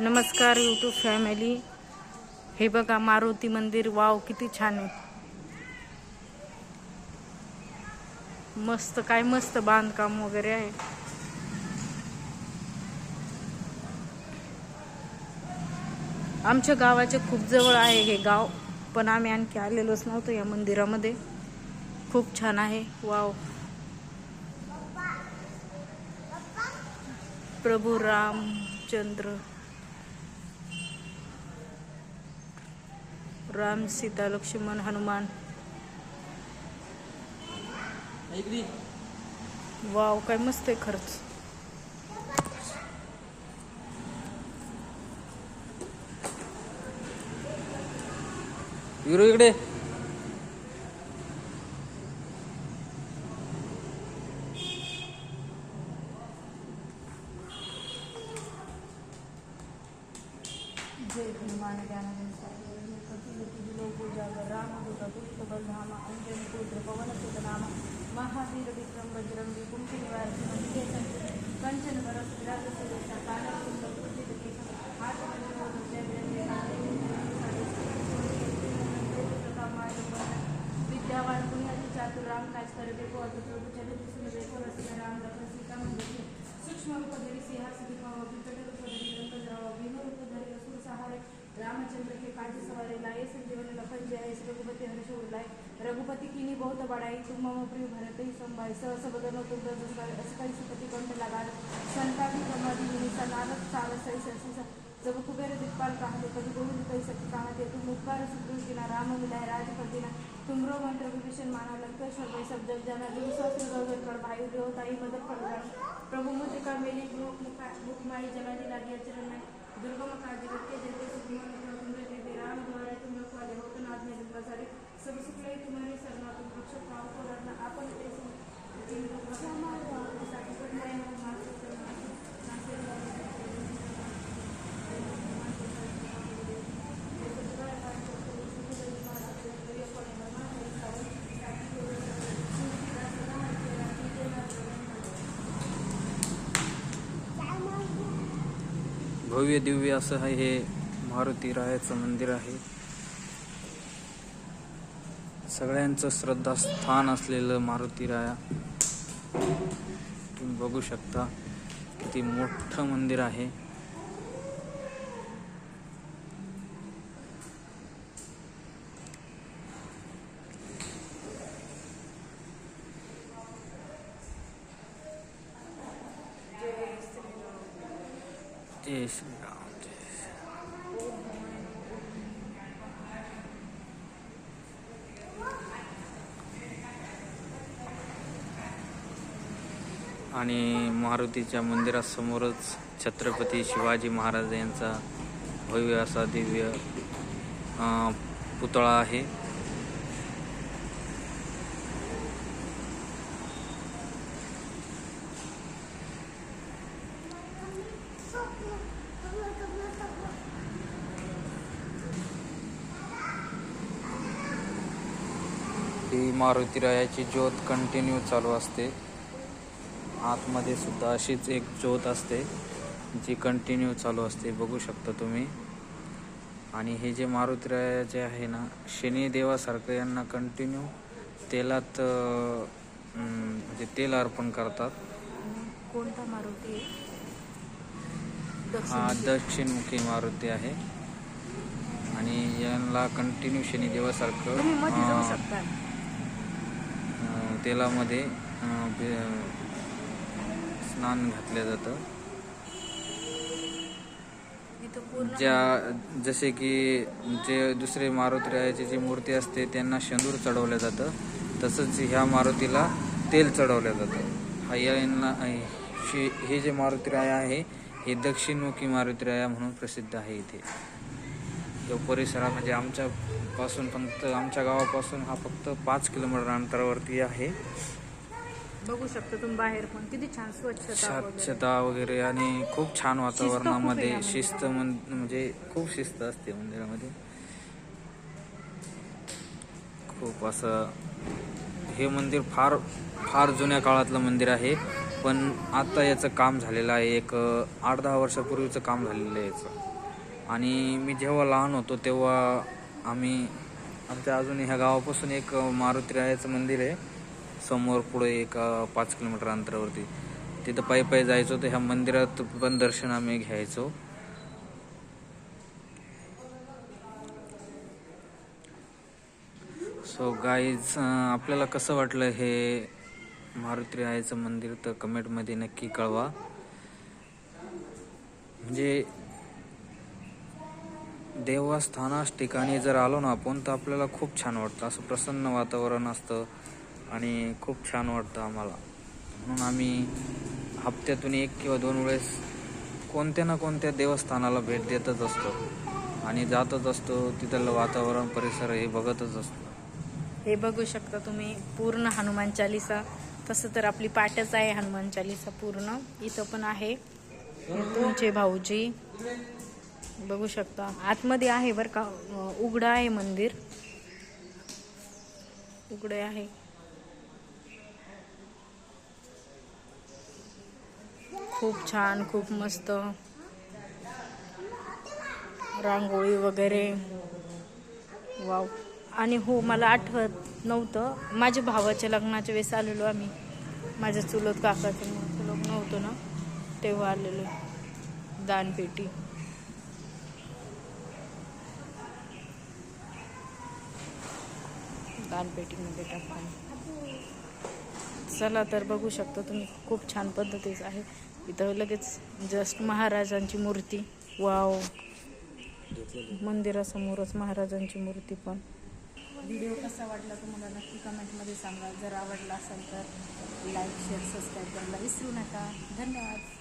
नमस्कार YouTube family हे बघा मारुती मंदिर. वाव किती छान आहे. मस्त काय मस्त बांधकाम वगैरे आहे. आमच्या गावाच्या खूप जवळ आहे हे गाव पण आम्ही आणखी आलेलोच नव्हतो या मंदिरामध्ये. खूप छान आहे. वाव प्रभू रामचंद्र. राम सीता लक्ष्मण हनुमान. वाव काय मस्त आहे खरंच. विरू इकडे. जय हनुमान ज्ञानदेव ज्योतिलोपूजागर रामदूतपुष्पबलधाम अञ्जनपुत्र पवनसुतनाम महावीर विक्रम बजरंग कुंठी निवार कंचन वरस विराज सुरेशा कानक सुंदर कुंठित केशव राम काज सूक्ष्म रूप देवी सिंहास रामचंद्र के काज सवारे लाए संजीवन लखन जय रघुपति हर्ष उल्लाय रघुपति कीनी बहुत बड़ाई तुम मम प्रिय भरत ही संभाई सहस बदन तुम काही सुपति कंठ लगा संतापी समाधि मुनिसा नारद सार सई सरसी जब कुबेर दिक्पाल कहाते कभी गोविंद कई सखी कहाते तुम उपकार सुकृत गिना राम मिलाय राजपतिना तुमरो मंत्र विभीषण माना लंकेश्वर भाई सब जग जाना गुरु स्वास्थ्य गगन कर भाई देवताई मदद कर प्रभु मुद्रिका मेली मुख मुखमाई जलाली लागी अचरण में दुर्गम काज में सब सुखलाई तुम्हारे सरना तुम रक्षक भव्य दिव्य असं आहे हे मारुती रायाचं मंदिर आहे. सगळ्यांचं श्रद्धास्थान असलेलं मारुती राया. तुम्ही बघू शकता किती मोठं मंदिर आहे. जय श्रीराम आणि मारुतीच्या मंदिरासमोरच छत्रपती शिवाजी महाराज यांचा भव्य असा दिव्य पुतळा आहे ही मारुती रायाची ज्योत कंटिन्यू चालू असते. आतमध्ये सुद्धा अशीच एक ज्योत असते जी कंटिन्यू चालू असते. बघू शकता तुम्ही. आणि हे जे मारुती राया जे आहे ना शनी देवासारखं यांना कंटिन्यू तेलात म्हणजे तेल अर्पण करतात. कोणता मारुती? हा दक्षिण दक्षिणमुखी मारुती आहे. आणि यांना कंटिन्यू शनी तेलामध्ये स्नान घातलं जातं. ज्या जसे की जे दुसरे मारुती रायाची जी मूर्ती असते त्यांना शेंदूर चढवलं जातं. तसंच ह्या मारुतीला तेल चढवलं जातं. हा यांना हे जे मारुती राया आहे हे दक्षिणमुखी मारुती राया म्हणून प्रसिद्ध आहे इथे. जो परिसरा म्हणजे आमच्या पासून फक्त आमच्या गावापासून हा फक्त पाच किलोमीटर अंतरावरती आहे. बघू शकता तुम्ही बाहेर पण. किती छान स्वच्छता वगैरे. स्वच्छता वगैरे आणि खूप छान वातावरणामध्ये. शिस्त म्हण- म्हणजे खूप शिस्त असते मंदिरामध्ये. खूप असं हे मंदिर फार फार जुन्या काळातलं मंदिर आहे. पण आता याचं काम झालेलं आहे. एक आठ दहा वर्षापूर्वीचं काम झालेलं आहे याचं. आणि मी जेव्हा लहान होतो तेव्हा आम्ही आमच्या अजून ह्या गावापासून एक मारुतीरायाचं मंदिर आहे. समोर पुढे एक पाच किलोमीटर अंतरावरती. तिथं पायी पायी जायचो तर ह्या मंदिरात पण दर्शन आम्ही घ्यायचो. सो गाईज आपल्याला कसं वाटलं हे मारुतीरायाचं मंदिर? तर कमेंटमध्ये नक्की कळवा. म्हणजे देवस्थानास ठिकाणी जर आलो ना आपण तर आपल्याला खूप छान वाटतं. असं प्रसन्न वातावरण असतं आणि खूप छान वाटतं आम्हाला. म्हणून आम्ही हप्त्यातून एक किंवा दोन वेळेस कोणत्या ना कोणत्या देवस्थानाला भेट देतच असतो. आणि जातच असतो तिथलं वातावरण परिसर हे बघतच असतो. हे बघू शकता तुम्ही पूर्ण हनुमान चालिसा. तसं तर आपली पाठच आहे हनुमान चालिसा पूर्ण. इथं पण आहे. तुमचे भाऊजी. बघू शकता. आतमध्ये आहे बरं का उघडं आहे मंदिर. उघडे आहे. खूप छान खूप मस्त. रांगोळी वगैरे. वाव. आणि हो मला आठवत नव्हतं माझ्या भावाच्या लग्नाच्या वेळेस आलेलो आम्ही. माझ्या चुलत काकाचं लग्न होतं ना तेव्हा आलेलो. दानपेटी. दानपेटीमध्ये टाकून चला तर बघू शकता तुम्ही खूप छान पद्धतीचं आहे. इथं लगेच जस्ट महाराजांची मूर्ती वाव. मंदिरासमोरच महाराजांची मूर्ती पण. व्हिडिओ कसा वाटला तुम्हाला? नक्की कमेंटमध्ये सांगा. जर आवडला असेल तर लाईक शेअर सबस्क्राईब करायला विसरू नका. धन्यवाद.